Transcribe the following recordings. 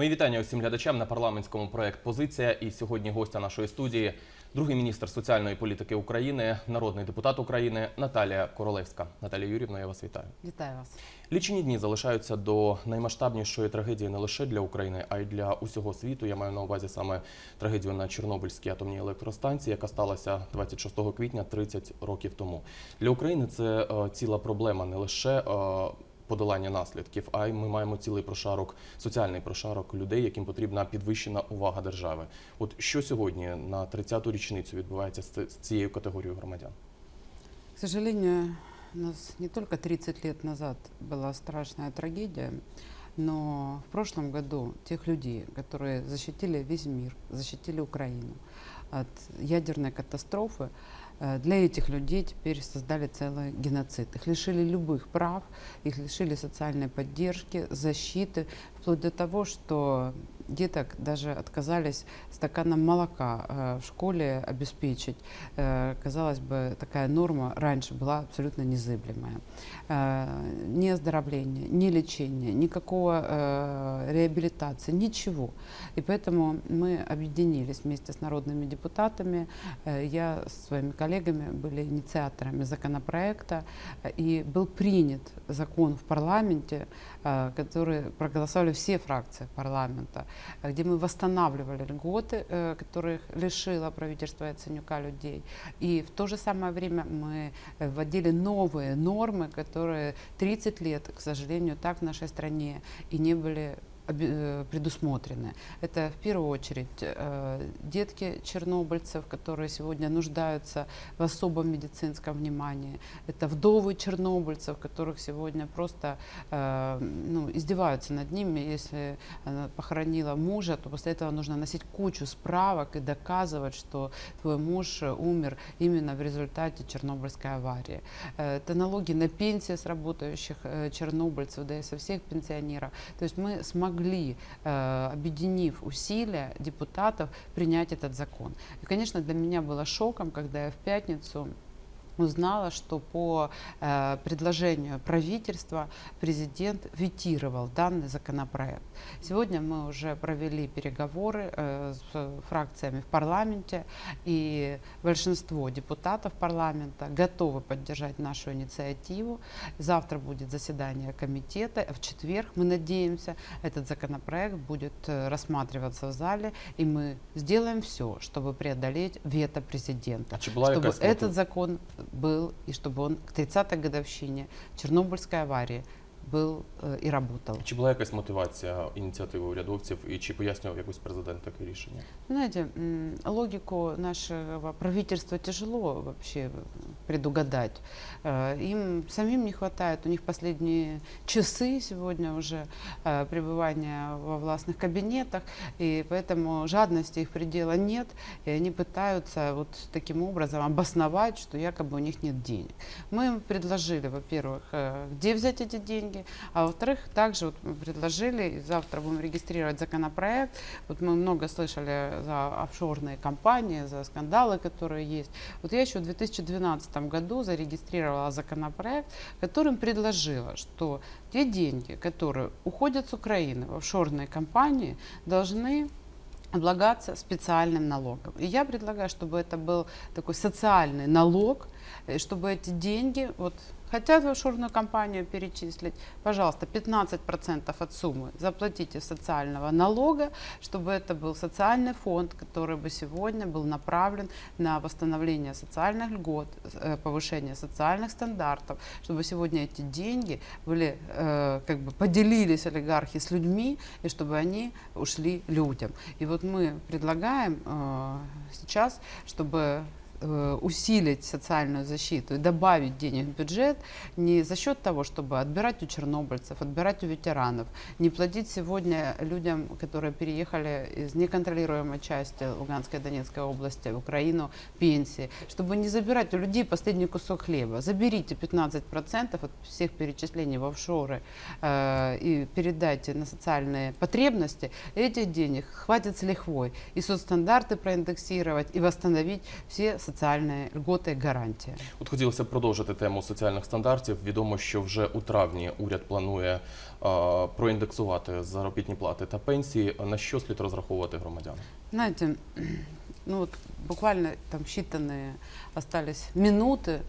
Мої вітання усім глядачам на парламентському проект Позиція. І сьогодні гостя нашої студії, другий міністр соціальної політики України, народний депутат України Наталія Королевська. Наталія Юрівна, я вас вітаю. Вітаю вас. Лічені дні залишаються до наймасштабнішої трагедії не лише для України, а й для усього світу. Я маю на увазі саме трагедію на Чорнобильській атомній електростанції, яка сталася 26 квітня 30 років тому. Для України це е, ціла проблема не лише. е, Подолання наслідків, а й ми маємо цілий прошарок, соціальний прошарок людей, яким потрібна підвищена увага держави. От що сьогодні на 30-ту річницю відбувається з ці- з цією категорією громадян? К сожалению, у нас не только 30 лет назад была страшная трагедия, но в прошлом году тех людей, которые защитили весь мир, защитили Украину от ядерной катастрофы, э, для этих людей теперь создали целый геноцид. Их лишили любых прав, их лишили социальной поддержки, защиты, вплоть до того, что деток даже отказались стаканом молока э, в школе обеспечить. Э, Казалось бы, такая норма раньше была абсолютно незыблемая. Э, Ни оздоровления, ни лечения, никакого реабилитации, ничего. И поэтому мы объединились вместе с народными депутатами. Я с своими коллегами были инициаторами законопроекта, и был принят закон в парламенте, который проголосовали все фракции парламента, где мы восстанавливали льготы, э, которых лишило правительство Яценюка людей. И в то же самое время мы вводили новые нормы, которые 30 лет, к сожалению, так в нашей стране и не были предусмотрены. Это в первую очередь э, детки чернобыльцев, которые сегодня нуждаются в особом медицинском внимании. Это вдовы чернобыльцев, которых сегодня просто э, ну, издеваются над ними. Если она похоронила мужа, то после этого нужно носить кучу справок и доказывать, что твой муж э, умер именно в результате Чернобыльской аварии. Э, Это налоги на пенсии с работающих э, чернобыльцев, да и со всех пенсионеров. То есть мы смогли, э, объединив усилия депутатов, принять этот закон. И, конечно, для меня было шоком, когда я в пятницу узнала, что по э, предложению правительства президент ветировал данный законопроект. Сегодня мы уже провели переговоры э, с фракциями в парламенте, и большинство депутатов парламента готовы поддержать нашу инициативу. Завтра будет заседание комитета, в четверг, мы надеемся, этот законопроект будет э, рассматриваться в зале, и мы сделаем все, чтобы преодолеть вето президента А чтобы этот закон был, и чтобы он к 30-й годовщине Чернобыльской аварии был э, и работал. Чи була якась мотивація ініціативи урядовців і чи пояснював якось президент таке рішення? Знаете, м, логику нашего правительства тяжело вообще предугадать. Э, Им самим не хватает, у них последние часы сегодня уже э, пребывания во властных кабинетах, и поэтому жадности их предела нет, и они пытаются вот таким образом обосновать, что якобы у них нет денег. Мы им предложили, во-первых, э, где взять эти деньги, а во-вторых, также вот предложили, завтра будем регистрировать законопроект, вот мы много слышали за офшорные компании, за скандалы, которые есть. Вот я еще в 2012 году зарегистрировала законопроект, которым предложила, что те деньги, которые уходят с Украины в офшорные компании, должны облагаться специальным налогом. И я предлагаю, чтобы это был такой социальный налог, чтобы эти деньги, вот хотят в офшорную компанию перечислить, пожалуйста, 15% от суммы заплатите социального налога, чтобы это был социальный фонд, который бы сегодня был направлен на восстановление социальных льгот, э, повышение социальных стандартов, чтобы сегодня эти деньги были, э, как бы поделились олигархи с людьми, и чтобы они ушли людям. И вот мы предлагаем э, сейчас, чтобы э, усилить социальную защиту и добавить денег в бюджет не за счет того, чтобы отбирать у чернобыльцев, отбирать у ветеранов, не платить сегодня людям, которые переехали из неконтролируемой части Луганской и Донецкой области в Украину пенсии, чтобы не забирать у людей последний кусок хлеба. Заберите 15% от всех перечислений в офшоры э, и передайте на социальные потребности, этих денег хватит с лихвой и соцстандарты проиндексировать и восстановить все социальные льготы и гарантии. От хотілося б продовжити тему соціальних стандартів. Відомо, що вже у травні уряд планує е, проіндексувати заробітні плати та пенсії. На що слід розраховувати громадянам? Знаете, ну вот буквально там считанные остались минуты,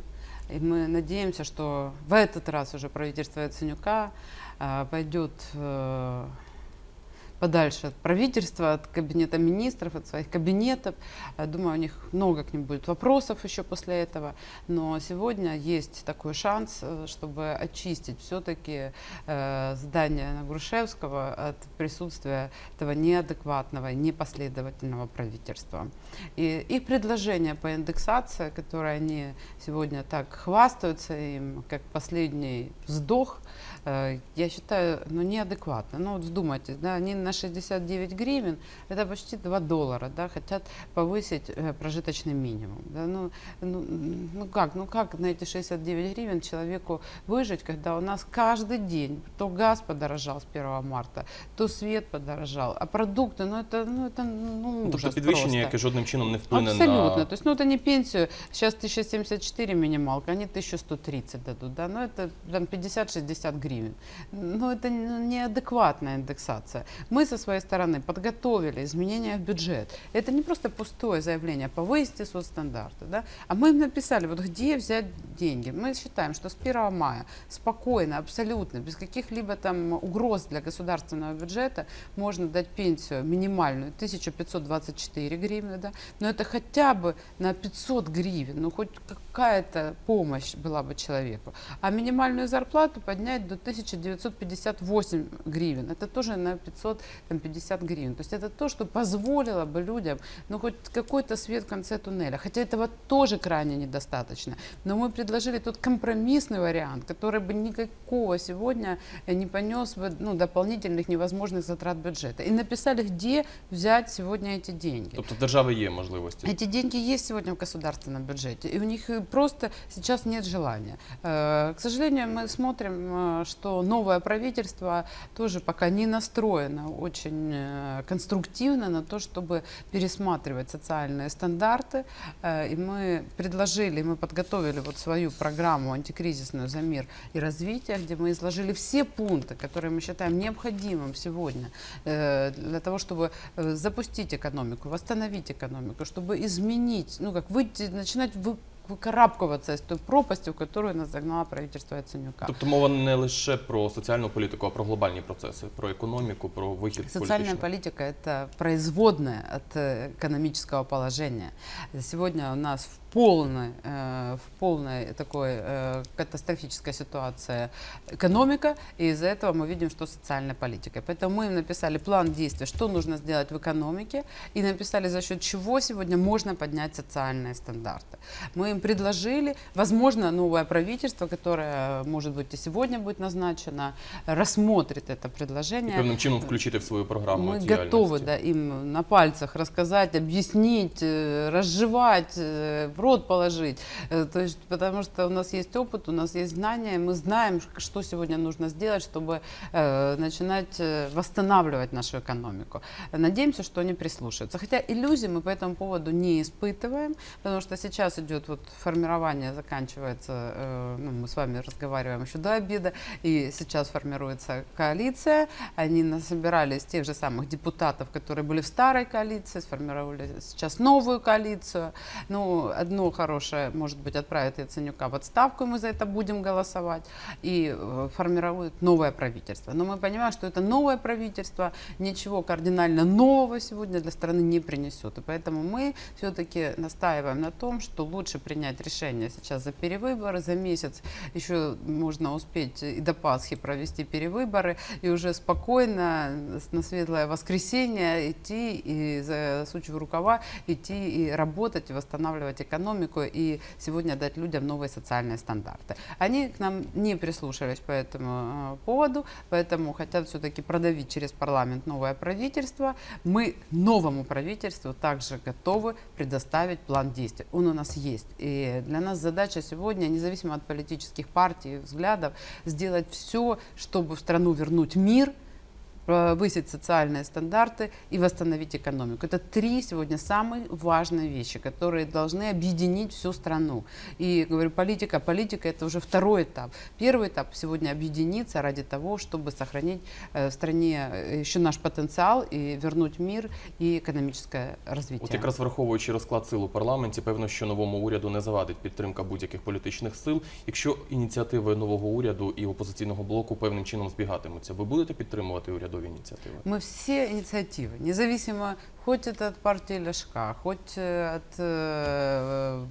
и мы надеемся, что в этот раз уже правительство Яценюка а, пойдет э, подальше от правительства, от кабинета министров, от своих кабинетов. Я думаю, у них много к ним будет вопросов еще после этого. Но сегодня есть такой шанс, э, чтобы очистить все-таки э, здание на Грушевского от присутствия этого неадекватного, непоследовательного правительства. И их предложение по индексации, которое они сегодня так хвастаются им, как последний вздох, э, я считаю, ну, неадекватно. Ну, вот вдумайтесь, да, они на 69 гривен, это почти 2 доллара, да, хотят повысить э, прожиточный минимум. Да, ну, ну, ну как, ну как на эти 69 гривен человеку выжить, когда у нас каждый день то газ подорожал с 1 марта, то свет подорожал, а продукты, ну это, ну это, ну Ну, ужас тобто підвищення, просто. яке жодним чином не вплине Абсолютно. на То есть, ну, это не пенсию. Сейчас 1074 минималка, они 1130 дадут, да, ну, это там 50-60 гривен. Ну, это не- неадекватная индексация. Мы со своей стороны подготовили изменения в бюджет. Это не просто пустое заявление, повысите соцстандарты, да, а мы им написали, вот где взять деньги. Мы считаем, что с 1 мая спокойно, абсолютно, без каких-либо там угроз для государственного бюджета можно дать пенсию минимальную 1524 гривны, да, но это хотя бы на 500 гривен, ну хоть какая-то помощь была бы человеку. А минимальную зарплату поднять до 1958 гривен, это тоже на 550 гривен. То есть это то, что позволило бы людям, ну хоть какой-то свет в конце туннеля. Хотя этого тоже крайне недостаточно. Но мы предложили тот компромиссный вариант, который бы никакого сегодня не понес бы ну, дополнительных невозможных затрат бюджета. И написали, где взять сегодня эти деньги. тобто в держави є можливості. Эти деньги есть сегодня в государственном бюджете, и у них просто сейчас нет желания. Э, К сожалению, мы смотрим, э, что новое правительство тоже пока не настроено очень э, конструктивно на то, чтобы пересматривать социальные стандарты. И мы предложили, мы подготовили вот свою программу антикризисную за мир и развитие, где мы изложили все пункты, которые мы считаем необходимым сегодня для того, чтобы запустить экономику, восстановить экономику, чтобы изменить, ну как выйти, начинать выкарабкиваться из той пропасти, в которую нас загнало правительство Яценюка. Тобто мова не лише про соціальну політику, а про глобальні процеси, про економіку, про вихід з Социальная політичного. политика – это производная от э, экономического положения. Сегодня у нас в полной, э, в полной такой э, катастрофической ситуации экономика, и из-за этого мы видим, что социальная политика. Поэтому мы им написали план действий, что нужно сделать в экономике, и написали, за счет чего сегодня можно поднять социальные стандарты. Мы им предложили, возможно, новое правительство, которое, может быть, и сегодня будет назначено, рассмотрит это І предложение. певним чином включити в свою програму Мы діяльності. готовы да, им на пальцах рассказать, объяснить, э, разжевать, э, в рот положить. Э, То есть, потому что у нас есть опыт, у нас есть знания, мы знаем, что сегодня нужно сделать, чтобы э, начинать э, восстанавливать нашу экономику. Надеемся, что они прислушаются. Хотя иллюзий мы по этому поводу не испытываем, потому что сейчас идет вот формирование, заканчивается, ну, мы с вами разговариваем еще до обеда, и сейчас формируется коалиция. Они насобирали из тех же самых депутатов, которые были в старой коалиции, сформировали сейчас новую коалицию. Ну, одно хорошее, может быть, отправят Яценюка в отставку, и мы за это будем голосовать, и э, формируют новое правительство. Но мы понимаем, что это новое правительство ничего кардинально нового сегодня для страны не принесет. И поэтому мы все-таки настаиваем на том, что лучше принять решение сейчас за перевыборы. За месяц еще можно успеть и до Пасхи провести перевыборы, и уже спокойно на светлое воскресенье идти и засучив рукава, идти и работать, и восстанавливать экономику, и сегодня дать людям новые социальные стандарты. Они к нам не прислушались по этому э, поводу, поэтому хотят все-таки продавить через парламент новое правительство. Мы новому правительству также готовы предоставить план действий. Он у нас есть. И для нас задача сегодня, независимо от политических партий и взглядов, сделать все, чтобы в страну вернуть мир, повысить социальные стандарты и восстановить экономику. Это три сегодня самые важные вещи, которые должны объединить всю страну. И говорю, политика, политика это уже второй этап. Первый этап сегодня объединиться ради того, чтобы сохранить э, в стране э, еще наш потенциал и вернуть мир и экономическое развитие. От якраз враховуючи розклад сил у парламенті, певно, що новому уряду не завадить підтримка будь-яких політичних сил. Якщо ініціативи нового уряду і опозиційного блоку певним чином збігатимуться, ви будете підтримувати урядові ініціативи? Мы все инициативы, независимо, хоть это от партии Ляшка, хоть э, от э,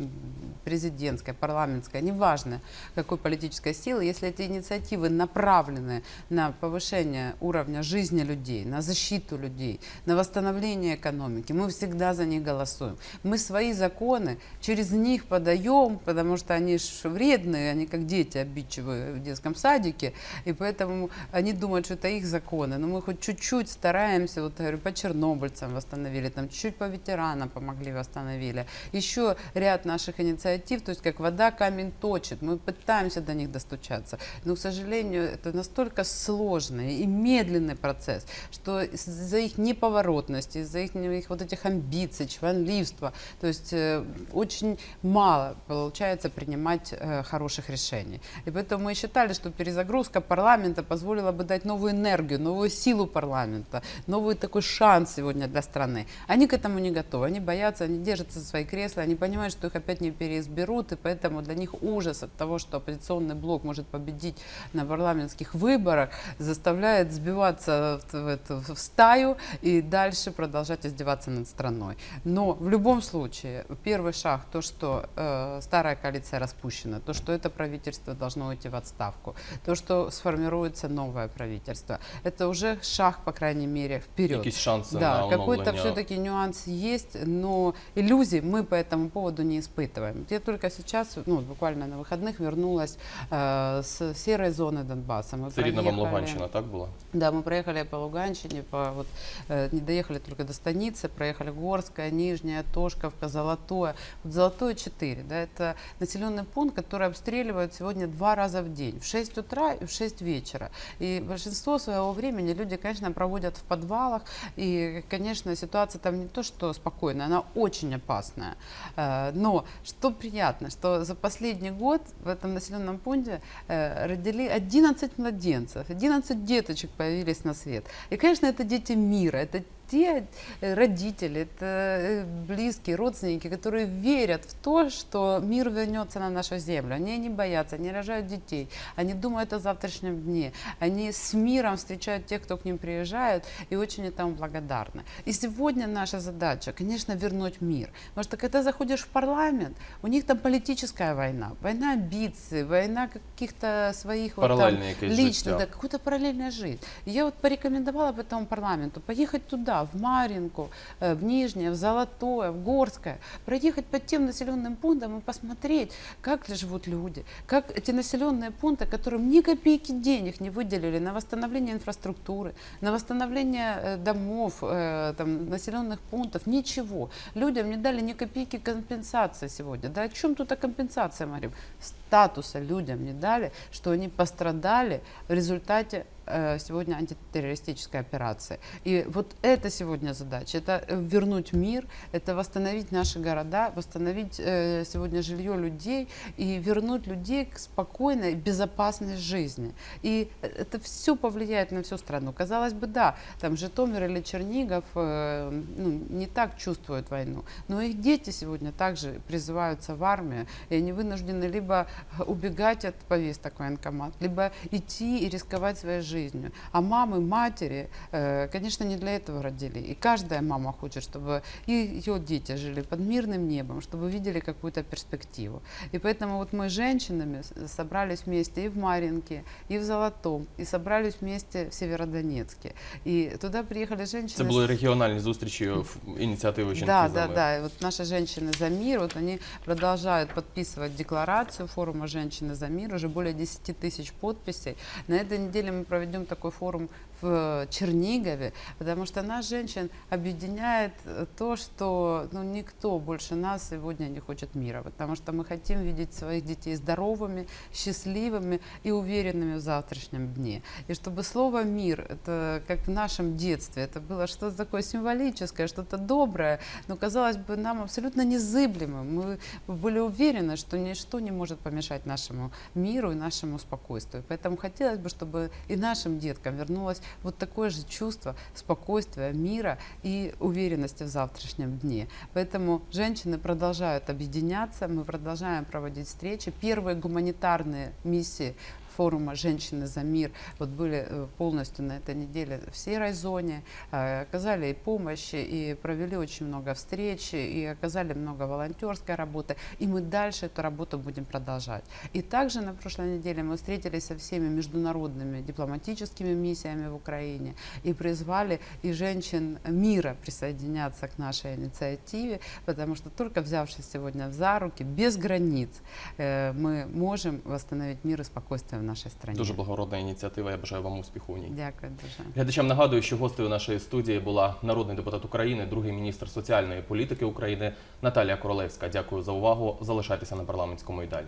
президентской, парламентской, неважно какой политической силы, если эти инициативы направлены на повышение уровня жизни людей, на защиту людей, на восстановление экономики, мы всегда за них голосуем. Мы свои законы через них подаем, потому что они ж вредные, они как дети обидчивые в детском садике, и поэтому они думают, что это их законы. Но мы хоть чуть-чуть стараемся, вот говорю, по чернобыльцам восстановили, там чуть-чуть по ветеранам помогли, восстановили. Еще ряд наших инициатив, то есть как вода камень точит, мы пытаемся до них достучаться. Но, к сожалению, это настолько сложный и медленный процесс, что из-за их неповоротности, из-за их, их вот этих амбиций, чванливства, то есть э, очень мало получается принимать э, хороших решений. И поэтому мы считали, что перезагрузка парламента позволила бы дать новую энергию, новую силу парламента, новый такой шанс сегодня для страны. Они к этому не готовы, они боятся, они держатся за свои кресла, они понимают, что их опять не переизберут, и поэтому для них ужас от того, что оппозиционный блок может победить на парламентских выборах, заставляет сбиваться в, в в стаю и дальше продолжать издеваться над страной. Но в любом случае, первый шаг, то, что э, старая коалиция распущена, то, что это правительство должно уйти в отставку, то, что сформируется новое правительство, это уже шаг, по крайней мере, вперед. Якісь шанси на Да, какой-то оновлення? Все-таки нюанс есть, но иллюзий мы по этому поводу не испытываем. Я только сейчас, ну, буквально на выходных вернулась э, с серой зоны Донбасса. Мы Це рідна вам Луганщина, так була? да, мы проехали по Луганщине, по, вот, э, не доехали только до станицы, проехали Горская, Нижняя, Тошковка, Золотое. Вот Золотое 4, да, это населенный пункт, который обстреливают сегодня два раза в день, в 6 утра и в 6 вечера. И большинство своего времени люди, конечно, проводят в подвалах, и, конечно, ситуация там не то, что спокойная, она очень опасная. Э, Но что приятно, что за последний год в этом населенном пункте э, родили 11 младенцев, 11 деточек появились на свет. И, конечно, это дети мира, это те э, родители, это э, близкие, родственники, которые верят в то, что мир вернется на нашу землю. Они не боятся, они рожают детей, они думают о завтрашнем дне, они с миром встречают тех, кто к ним приезжает, и очень этому благодарны. И сегодня наша задача, конечно, вернуть мир. Потому что когда заходишь в парламент, у них там политическая война, война амбиций, война каких-то своих вот там життя. да, какую-то параллельную жизнь. И я вот порекомендовала бы этому парламенту поехать туда, в Маринку, э, в Нижнее, в Золотое, в Горское, проехать по тем населенным пунктам и посмотреть, как живут люди, как эти населенные пункты, которым ни копейки денег не выделили на восстановление инфраструктуры, на восстановление э, домов, э, там, населенных пунктов, ничего. Людям не дали ни копейки компенсации сегодня. Да о чем тут о компенсации, Марим? Статуса людям не дали, что они пострадали в результате сегодня антитеррористической операции. И вот это сегодня задача, это э, вернуть мир, это восстановить наши города, восстановить э, сегодня жилье людей и вернуть людей к спокойной, безопасной жизни. И это все повлияет на всю страну. Казалось бы, да, там Житомир или Чернигов э, ну, не так чувствуют войну, но их дети сегодня также призываются в армию, и они вынуждены либо убегать от повесток военкомат, либо идти и рисковать своей жизнью А мамы, матери, э, конечно, не для этого родили. И каждая мама хочет, чтобы и ее дети жили под мирным небом, чтобы видели какую-то перспективу. И поэтому вот мы с женщинами с- собрались вместе и в Маринке, и в Золотом, и собрались вместе в Северодонецке. И туда приехали женщины... Це с- були регіональні зустрічі в ініціативи «Жінки да, за да, мир». да. И вот наши женщины за мир, вот они продолжают подписывать декларацию форума «Женщины за мир», уже более 10 тысяч подписей. На этой неделе мы проведем такой форум в Чернигове, потому что нас, женщин, объединяет э, то, что ну, никто больше нас сегодня не хочет мира, потому что мы хотим видеть своих детей здоровыми, счастливыми и уверенными в завтрашнем дне. И чтобы слово «мир», это как в нашем детстве, это было что-то такое символическое, что-то доброе, но казалось бы нам абсолютно незыблемым. Мы были уверены, что ничто не может помешать нашему миру и нашему спокойствию. Поэтому хотелось бы, чтобы и нашим деткам вернулось вот такое же чувство спокойствия, мира и уверенности в завтрашнем дне. Поэтому женщины продолжают объединяться, мы продолжаем проводить встречи. Первые гуманитарные миссии форума «Женщины за мир» вот были э, полностью на этой неделе в серой зоне, э, оказали и помощь, и провели очень много встреч, и оказали много волонтерской работы, и мы дальше эту работу будем продолжать. И также на прошлой неделе мы встретились со всеми международными дипломатическими миссиями в Украине и призвали и женщин мира присоединяться к нашей инициативе, потому что только взявшись сегодня за руки, без границ, э, мы можем восстановить мир и спокойствие в нашей стране. Дуже благородна ініціатива. Я бажаю вам успіху у ній. Дякую дуже. Глядачам нагадую, що гостею нашої студії була народний депутат України, другий міністр соціальної політики України Наталія Королевська. Дякую за увагу. Залишайтеся на парламентському і далі.